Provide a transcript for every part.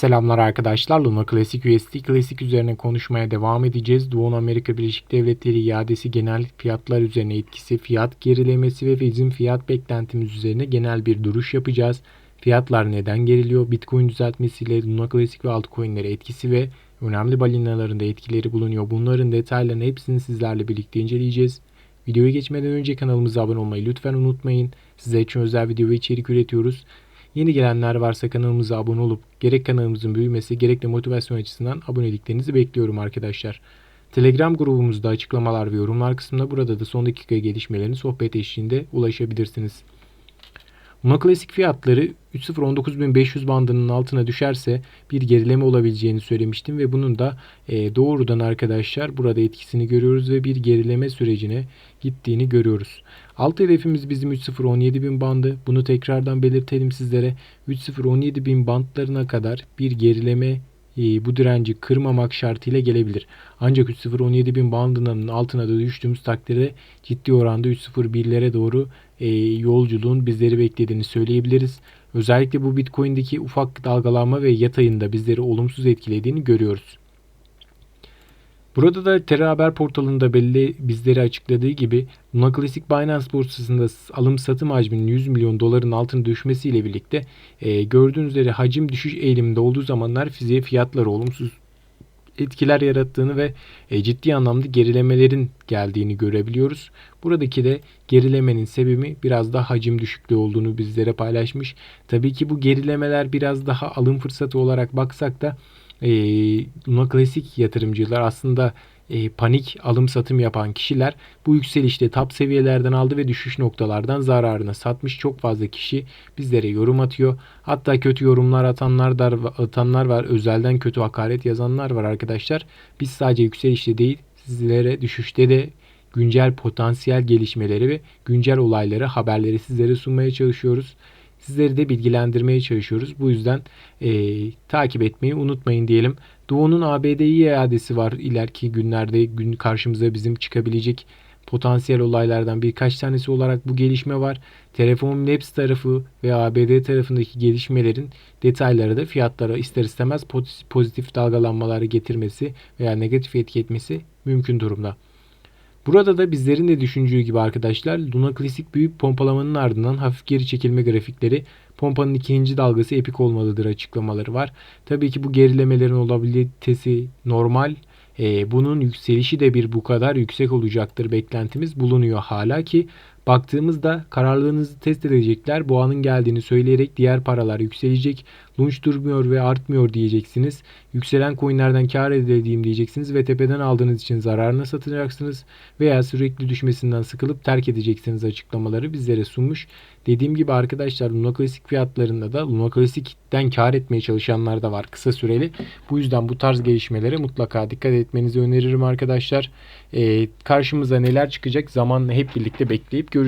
Selamlar arkadaşlar. Luna Classic USD Classic üzerine konuşmaya devam edeceğiz. Doğu Amerika Birleşik Devletleri iadesi genel fiyatlar üzerine etkisi, fiyat gerilemesi ve bizim fiyat beklentimiz üzerine genel bir duruş yapacağız. Fiyatlar neden geriliyor? Bitcoin düzeltmesiyle Luna Classic ve altcoin'lere etkisi ve önemli balinalarında etkileri bulunuyor. Bunların detaylarını hepsini sizlerle birlikte inceleyeceğiz. Videoya geçmeden önce kanalımıza abone olmayı lütfen unutmayın. Sizler için özel video ve içerik üretiyoruz. Yeni gelenler varsa kanalımıza abone olup gerek kanalımızın büyümesi gerek de motivasyon açısından aboneliklerinizi bekliyorum arkadaşlar. Telegram grubumuzda açıklamalar ve yorumlar kısmında burada da son dakika gelişmelerini sohbet eşliğinde ulaşabilirsiniz. Luna Klasik fiyatları 3.019.500 bandının altına düşerse bir gerileme olabileceğini söylemiştim ve bunun da e, doğrudan arkadaşlar burada etkisini görüyoruz ve bir gerileme sürecine gittiğini görüyoruz. Alt hedefimiz bizim 3.017.000 bandı. Bunu tekrardan belirtelim sizlere. 3.017.000 bandlarına kadar bir gerileme e, bu direnci kırmamak şartıyla gelebilir. Ancak 3.017.000 bandının altına da düştüğümüz takdirde ciddi oranda 3.01'lere doğru e, yolculuğun bizleri beklediğini söyleyebiliriz. Özellikle bu Bitcoin'deki ufak dalgalanma ve yatayında bizleri olumsuz etkilediğini görüyoruz. Burada da Terra Haber portalında belli bizleri açıkladığı gibi Luna Classic Binance borsasında alım satım hacminin 100 milyon doların altına düşmesiyle birlikte e, gördüğünüz üzere hacim düşüş eğiliminde olduğu zamanlar fiziğe fiyatları olumsuz etkiler yarattığını ve e, ciddi anlamda gerilemelerin geldiğini görebiliyoruz. Buradaki de gerilemenin sebebi biraz da hacim düşüklüğü olduğunu bizlere paylaşmış. Tabii ki bu gerilemeler biraz daha alım fırsatı olarak baksak da e, Luna Klasik yatırımcılar aslında e, panik alım satım yapan kişiler bu yükselişte top seviyelerden aldı ve düşüş noktalardan zararına satmış. Çok fazla kişi bizlere yorum atıyor. Hatta kötü yorumlar atanlar da atanlar var. Özelden kötü hakaret yazanlar var arkadaşlar. Biz sadece yükselişte değil sizlere düşüşte de güncel potansiyel gelişmeleri ve güncel olayları, haberleri sizlere sunmaya çalışıyoruz. Sizleri de bilgilendirmeye çalışıyoruz. Bu yüzden e, takip etmeyi unutmayın diyelim. Doğu'nun ABD'yi iadesi var. İleriki günlerde gün karşımıza bizim çıkabilecek potansiyel olaylardan birkaç tanesi olarak bu gelişme var. Telefon Labs tarafı ve ABD tarafındaki gelişmelerin detayları da fiyatlara ister istemez pozitif dalgalanmaları getirmesi veya negatif etki etmesi mümkün durumda. Burada da bizlerin de düşündüğü gibi arkadaşlar Luna Klasik büyük pompalamanın ardından hafif geri çekilme grafikleri pompanın ikinci dalgası epik olmalıdır açıklamaları var. Tabii ki bu gerilemelerin olabilitesi normal. Ee, bunun yükselişi de bir bu kadar yüksek olacaktır beklentimiz bulunuyor hala ki Baktığımızda kararlılığınızı test edecekler. Boğanın geldiğini söyleyerek diğer paralar yükselecek. Lunch durmuyor ve artmıyor diyeceksiniz. Yükselen coinlerden kar edildiğim diyeceksiniz ve tepeden aldığınız için zararına satacaksınız. Veya sürekli düşmesinden sıkılıp terk edeceksiniz açıklamaları bizlere sunmuş. Dediğim gibi arkadaşlar Luna Classic fiyatlarında da Luna Classic'ten kar etmeye çalışanlar da var kısa süreli. Bu yüzden bu tarz gelişmelere mutlaka dikkat etmenizi öneririm arkadaşlar. Ee, karşımıza neler çıkacak zamanla hep birlikte bekleyip göreceğiz.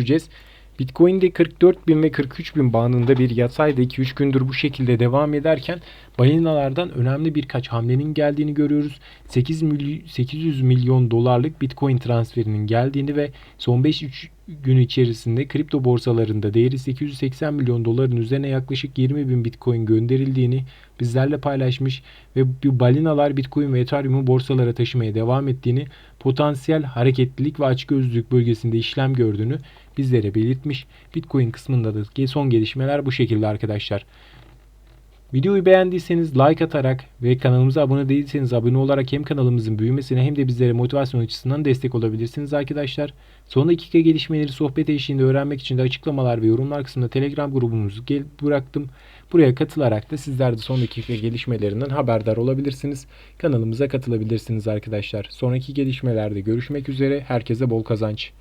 Bitcoin'de 44 bin ve 43 bin bandında bir yatayda 2-3 gündür bu şekilde devam ederken balinalardan önemli birkaç hamlenin geldiğini görüyoruz. 8 milyon, 800 milyon dolarlık Bitcoin transferinin geldiğini ve son 5 gün içerisinde kripto borsalarında değeri 880 milyon doların üzerine yaklaşık 20 bin Bitcoin gönderildiğini bizlerle paylaşmış ve bu balinalar Bitcoin ve Ethereum'u borsalara taşımaya devam ettiğini, potansiyel hareketlilik ve açgözlülük bölgesinde işlem gördüğünü bizlere belirtmiş. Bitcoin kısmında da son gelişmeler bu şekilde arkadaşlar. Videoyu beğendiyseniz like atarak ve kanalımıza abone değilseniz abone olarak hem kanalımızın büyümesine hem de bizlere motivasyon açısından destek olabilirsiniz arkadaşlar. Son dakika gelişmeleri sohbet eşliğinde öğrenmek için de açıklamalar ve yorumlar kısmında Telegram grubumuzu bıraktım. Buraya katılarak da sizler de son dakika gelişmelerinden haberdar olabilirsiniz. Kanalımıza katılabilirsiniz arkadaşlar. Sonraki gelişmelerde görüşmek üzere. Herkese bol kazanç.